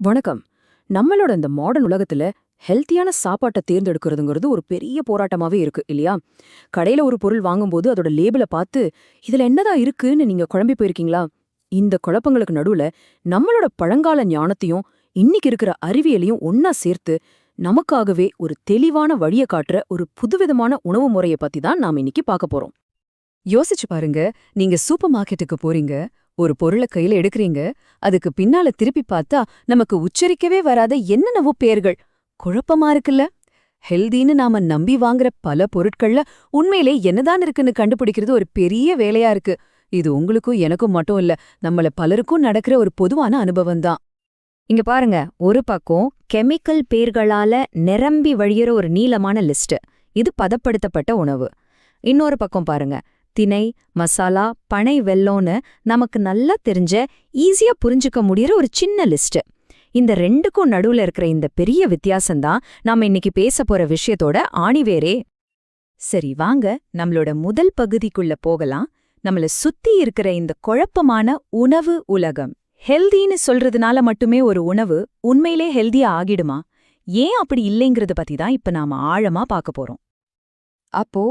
வணக்கம். நம்மளோட இந்த மாடர்ன் உலகத்துல ஹெல்த்தியான சாப்பாட்டை தேர்ந்தெடுக்கிறதுங்கிறது ஒரு பெரிய போராட்டமாவே இருக்கு இல்லையா? கடையில ஒரு பொருள் வாங்கும்போது அதோட லேபிளை பார்த்து இதுல என்னதான் இருக்குன்னு நீங்க குழம்பி போயிருக்கீங்களா? இந்த குழப்பங்களுக்கு நடுவுல நம்மளோட பழங்கால ஞானத்தையும் இன்னைக்கு இருக்கிற அறிவியலையும் ஒன்னா சேர்த்து நமக்காகவே ஒரு தெளிவான வழிய காட்டுற ஒரு புதுவிதமான உணவு முறையை பத்தி தான் நாம இன்னைக்கு பார்க்க போறோம். யோசிச்சு பாருங்க நீங்க சூப்பர் மார்க்கெட்டுக்கு போறீங்க ஒரு பொருளை கையில எடுக்கறீங்க அதுக்கு பின்னால திருப்பி பார்த்தா நமக்கு உச்சரிக்கவே வராத என்னென்னவோ பேர்கள். குழப்பமா இருக்குல்ல? ஹெல்தின்னு நாம நம்பி வாங்குற பல பொருட்கள்ல உண்மையிலே என்னதான் இருக்குன்னு கண்டுபிடிக்கிறது ஒரு பெரிய வேலையா இருக்கு. இது உங்களுக்கும் எனக்கும் மட்டும் இல்ல நம்மள பலருக்கும் நடக்கிற ஒரு பொதுவான அனுபவம் தான். இங்க பாருங்க ஒரு பக்கம் கெமிக்கல் பேர்களால நிரம்பி வழியிற ஒரு நீளமான லிஸ்ட் இது பதப்படுத்தப்பட்ட உணவு. இன்னொரு பக்கம் பாருங்க திணை மசாலா பனை வெல்லோன்னு நமக்கு நல்லா தெரிஞ்ச ஈஸியா புரிஞ்சுக்க முடியற ஒரு சின்ன லிஸ்ட் இந்த ரெண்டுக்கும் நடுவுல இருக்கிற இந்த பெரிய வித்தியாசம்தான் நாம இன்னைக்கு பேச போற விஷயத்தோட ஆணிவேரே. சரி வாங்க. நம்மளோட முதல் பகுதிக்குள்ள போகலாம். நம்மள சுத்தி இருக்கிற இந்த குழப்பமான உணவு உலகம். ஹெல்தின்னு சொல்றதுனால மட்டுமே ஒரு உணவு உண்மையிலே ஹெல்தியா ஆகிடுமா? ஏன் அப்படி இல்லைங்கிறத பத்தி தான் இப்ப நாம ஆழமா பார்க்க போறோம். அப்போ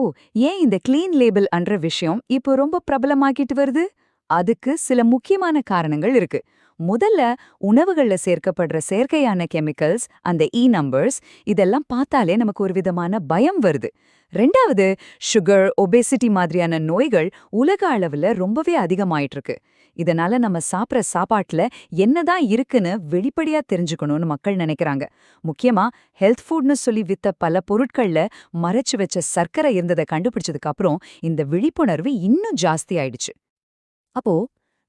ஏன் இந்த கிளீன் லேபிள் அன்ற விஷயம் இப்போ ரொம்ப பிரபலமாக்கிட்டு வருது? அதுக்கு சில முக்கியமான காரணங்கள் இருக்கு. முதல்ல உணவுகள்ல சேர்க்கப்படுற செயற்கையான கெமிக்கல்ஸ் அந்த e இ நம்பர்ஸ் இதெல்லாம் பார்த்தாலே நமக்கு ஒரு விதமான பயம் வருது. ரெண்டாவது சுகர் ஒபேசிட்டி மாதிரியான நோய்கள் உலக அளவுல ரொம்பவே அதிகமாயிட்டு இருக்கு இதனால நம்ம சாப்பிட்ற சாப்பாட்டுல என்னதான் இருக்குன்னு வெளிப்படையா தெரிஞ்சுக்கணும்னு மக்கள் நினைக்கிறாங்க. முக்கியமா ஹெல்த் ஃபுட்னு சொல்லி வித்த பல பொருட்கள்ல மறைச்சு வச்ச சர்க்கரை இருந்ததை கண்டுபிடிச்சதுக்கு அப்புறம் இந்த விழிப்புணர்வு இன்னும் ஜாஸ்தி ஆயிடுச்சு. அப்போ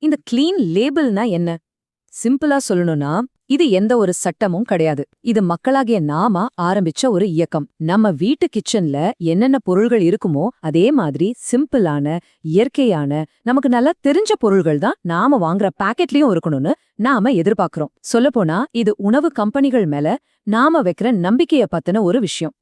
இந்த கிளீன் லேபிள்னா என்ன? சிம்பிளா சொல்லணும்னா இது எந்த ஒரு சட்டமும் கிடையாது. இது மக்களாகிய நாம ஆரம்பிச்ச ஒரு இயக்கம். நம்ம வீட்டு கிச்சன்ல என்னென்ன பொருள்கள் இருக்குமோ அதே மாதிரி சிம்பிளான இயற்கையான நமக்கு நல்லா தெரிஞ்ச பொருள்கள் தான் நாம வாங்குற பாக்கெட்லயும் இருக்கணும்னு நாம எதிர்பார்க்கிறோம். சொல்லப்போனா இது உணவு கம்பெனிகள் மேல நாம வைக்கிற நம்பிக்கைய பத்தின ஒரு விஷயம்.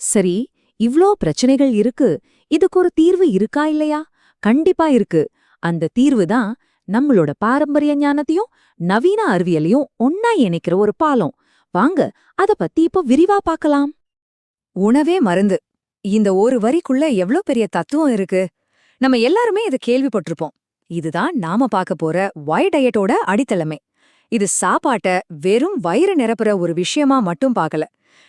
சரி இவ்ளோ பிரச்சனைகள் இருக்கு. இதுக்கு ஒரு தீர்வு இருக்கா இல்லையா? கண்டிப்பா இருக்கு. அந்த தீர்வு தான் நம்மளோட பாரம்பரிய ஞானத்தையும் நவீன அறிவியலையும் ஒன்னா இணைக்கிற ஒரு பாலம். வாங்க அத பத்தி இப்போ விரிவா பார்க்கலாம். உணவே மருந்து. இந்த ஒரு வரிக்குள்ள எவ்ளோ பெரிய தத்துவம் இருக்கு? நம்ம எல்லாருமே இத கேள்விப்பட்டிருப்போம். இதுதான் நாம பார்க்க போற ஒய் டயட்டோட அடித்தளமே. இது சாப்பாட்ட வெறும் வயிறு நிரப்புற ஒரு விஷயமா மட்டும் பார்க்கல.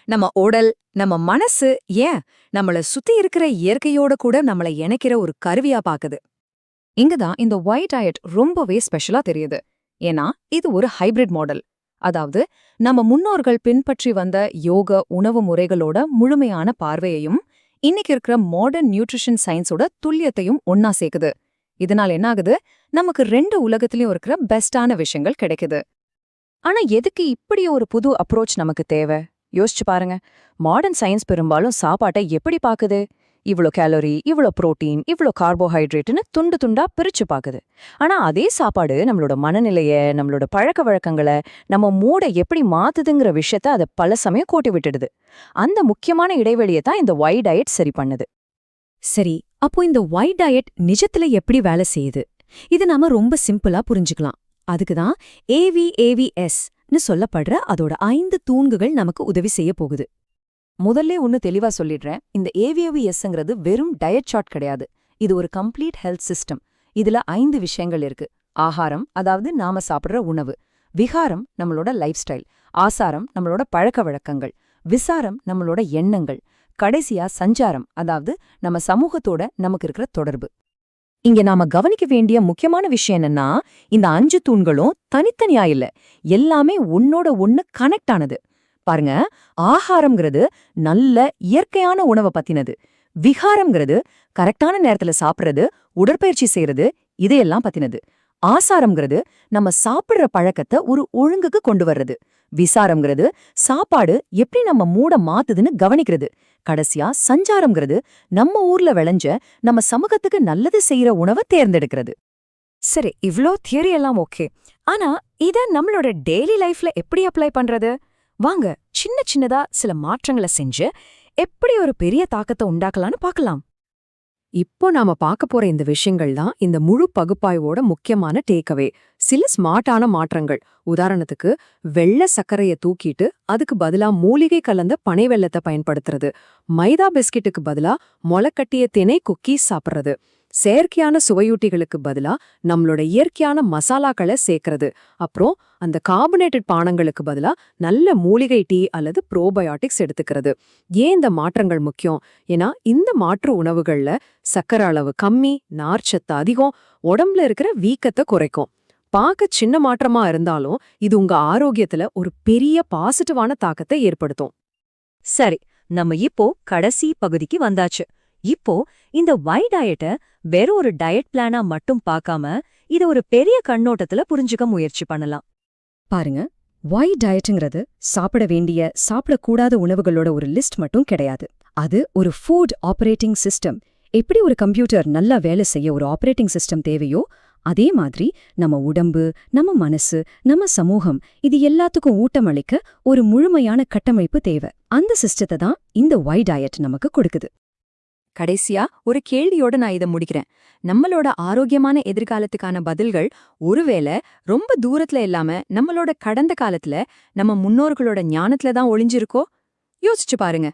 நம்ம உடல் நம்ம மனசு ஏன் நம்மள சுத்தி இருக்கிற இயற்கையோட கூட நம்மள இணைக்கிற ஒரு கருவியா பாக்குது இங்குதான் இந்த ஒயிட் டயட் ரொம்பவே ஸ்பெஷலா தெரியுது. ஏன்னா இது ஒரு ஹைபிரிட் மாடல் அதாவது நம்ம முன்னோர்கள் பின்பற்றி வந்த யோக உணவு முறைகளோட முழுமையான பார்வையையும் இன்னைக்கு இருக்கிற மாடர்ன் நியூட்ரிஷன் சயின்ஸோட துல்லியத்தையும் ஒன்னா சேர்க்குது. இதனால என்ன ஆகுது நமக்கு ரெண்டு உலகத்திலயும் இருக்கிற பெஸ்டான விஷயங்கள் கிடைக்குது. ஆனா எதுக்கு இப்படி ஒரு புது அப்ரோச் நமக்கு தேவை? யோசிச்சு பாருங்க. மாடர்ன் சயின்ஸ் பெரும்பாலும் சாப்பாட்டை எப்படி பாக்குது இவ்ளோ கேலரி இவ்ளோ புரோட்டீன் இவ்ளோ கார்போஹைட்ரேட்னு துண்டு துண்டா பிரிச்சு பாக்குது. ஆனா அதே சாப்பாடு நம்மளோட மனநிலைய நம்மளோட பழக்க வழக்கங்களை நம்ம மூட எப்படி மாத்துதுங்கிற விஷயத்த அதை பல சமயம் கோட்டி விட்டுடுது. அந்த முக்கியமான இடைவெளியை தான் இந்த ஒய் டயட் சரி பண்ணுது. சரி அப்போ இந்த ஒய் டயட் நிஜத்துல எப்படி வேலை செய்யுது? இது நாம ரொம்ப சிம்பிளா புரிஞ்சுக்கலாம். அதுக்கு தான் ஏவிஏவிஎஸ்னு சொல்லப்படுற அதோட ஐந்து தூண்குகள் நமக்கு உதவி செய்ய போகுது. முதல்ல ஒன்னு தெளிவா சொல்லிடுறேன். இந்த ஏவிஓவிஎஸ்ங்கிறது வெறும் டயட் ஷாட் கிடையாது. இது ஒரு கம்ப்ளீட் ஹெல்த் சிஸ்டம் இதுல ஐந்து விஷயங்கள் இருக்கு. ஆகாரம் அதாவது நாம சாப்பிடுற உணவு. விகாரம் நம்மளோட லைஃப் ஸ்டைல் ஆசாரம் நம்மளோட பழக்க வழக்கங்கள். விசாரம் நம்மளோட எண்ணங்கள். கடைசியா சஞ்சாரம் அதாவது நம்ம சமூகத்தோட நமக்கு இருக்கிற தொடர்பு. இங்க நாம கவனிக்க வேண்டிய முக்கியமான விஷயம் என்னன்னா இந்த அஞ்சு தூண்களும் தனித்தனியா இல்ல. எல்லாமே உன்னோட ஒன்னு கனெக்ட் ஆனது. பாருங்க ஆகாரம்ங்கிறது நல்ல இயற்கையான உணவை பத்தினது. விகாரம்ங்கிறது கரெக்டான நேரத்துல சாப்பிடுறது உடற்பயிற்சி செய்யறது இதையெல்லாம் பத்தினது. ஆசாரம்ங்கிறது நம்ம சாப்பிடுற பழக்கத்தை ஒரு ஒழுங்குக்கு கொண்டு வர்றது. விசாரம்ங்கிறது சாப்பாடு எப்படி நம்ம மூட மாத்துதுன்னு கவனிக்கிறது. கடைசியா சஞ்சாரம்ங்கிறது நம்ம ஊர்ல விளைஞ்ச நம்ம சமூகத்துக்கு நல்லது செய்யற உணவை தேர்ந்தெடுக்கிறது. சரி இவ்ளோ தியரி எல்லாம் ஓகே. ஆனா இத நம்மளோட டெய்லி லைஃப்ல எப்படி அப்ளை பண்றது? வாங்க சின்ன சின்னதா சில மாற்றங்களை செஞ்சு எப்படி ஒரு பெரிய தாக்கத்தை உண்டாக்கலாம்னு பார்க்கலாம் இப்போ நாம பார்க்க போற இந்த விஷயங்கள் தான் இந்த முழு பகுப்பாய்வோட முக்கியமான டேக்அவே. சில ஸ்மார்ட்டான மாற்றங்கள். உதாரணத்துக்கு வெள்ள சர்க்கரைய தூக்கிட்டு அதுக்கு பதிலா மூலிகை கலந்த பனை வெள்ளத்தை பயன்படுத்துறது. மைதா பிஸ்கெட்டுக்கு பதிலா மொளக்கட்டிய தினை குக்கீஸ் சாப்பிடுறது. செயற்கையான சுவையூட்டிகளுக்கு பதிலா நம்மளோட இயற்கையான மசாலாக்களை சேர்க்கறது. அப்புறம் அந்த கார்பனேட்டட் பானங்களுக்கு பதிலா நல்ல மூலிகை டீ அல்லது ப்ரோபயோட்டிக்ஸ் எடுத்துக்கிறது. ஏன் இந்த மாற்றங்கள் முக்கியம்? ஏன்னா இந்த மாற்று உணவுகள்ல சக்கரை அளவு கம்மி நார்ச்சத்து அதிகம் உடம்புல இருக்கிற வீக்கத்தை குறைக்கும். பார்க்க சின்ன மாற்றமா இருந்தாலும் இது உங்க ஆரோக்கியத்துல ஒரு பெரிய பாசிட்டிவான தாக்கத்தை ஏற்படுத்தும். சரி நம்ம இப்போ கடைசி பகுதிக்கு வந்தாச்சு. இப்போ இந்த வை டயட்ட வெறும் ஒரு டயட் பிளானா மட்டும் பார்க்காம இத ஒரு பெரிய கண்ணோட்டத்துல புரிஞ்சுக்க முயற்சி பண்ணலாம். பாருங்க ஒய் டயட்டுங்கிறது சாப்பிட வேண்டிய சாப்பிடக்கூடாத உணவுகளோட ஒரு லிஸ்ட் மட்டும் கிடையாது. அது ஒரு ஃபுட் ஆபரேட்டிங் சிஸ்டம் எப்படி ஒரு கம்ப்யூட்டர் நல்லா வேலை செய்ய ஒரு ஆபரேட்டிங் சிஸ்டம் தேவையோ அதே மாதிரி நம்ம உடம்பு நம்ம மனசு நம்ம சமூகம் இது எல்லாத்துக்கும் ஊட்டமளிக்க ஒரு முழுமையான கட்டமைப்பு தேவை. அந்த சிஸ்டத்தை தான் இந்த ஒய் டயட் நமக்கு கொடுக்குது. கடைசியா ஒரு கேள்வியோட நான் இதை முடிக்கிறேன். நம்மளோட ஆரோக்கியமான எதிர்காலத்துக்கான பதில்கள் ஒருவேளை ரொம்ப தூரத்துல இல்லாம நம்மளோட கடந்த காலத்துல நம்ம முன்னோர்களோட ஞானத்துல தான் ஒளிஞ்சிருக்கோ? யோசிச்சு பாருங்க.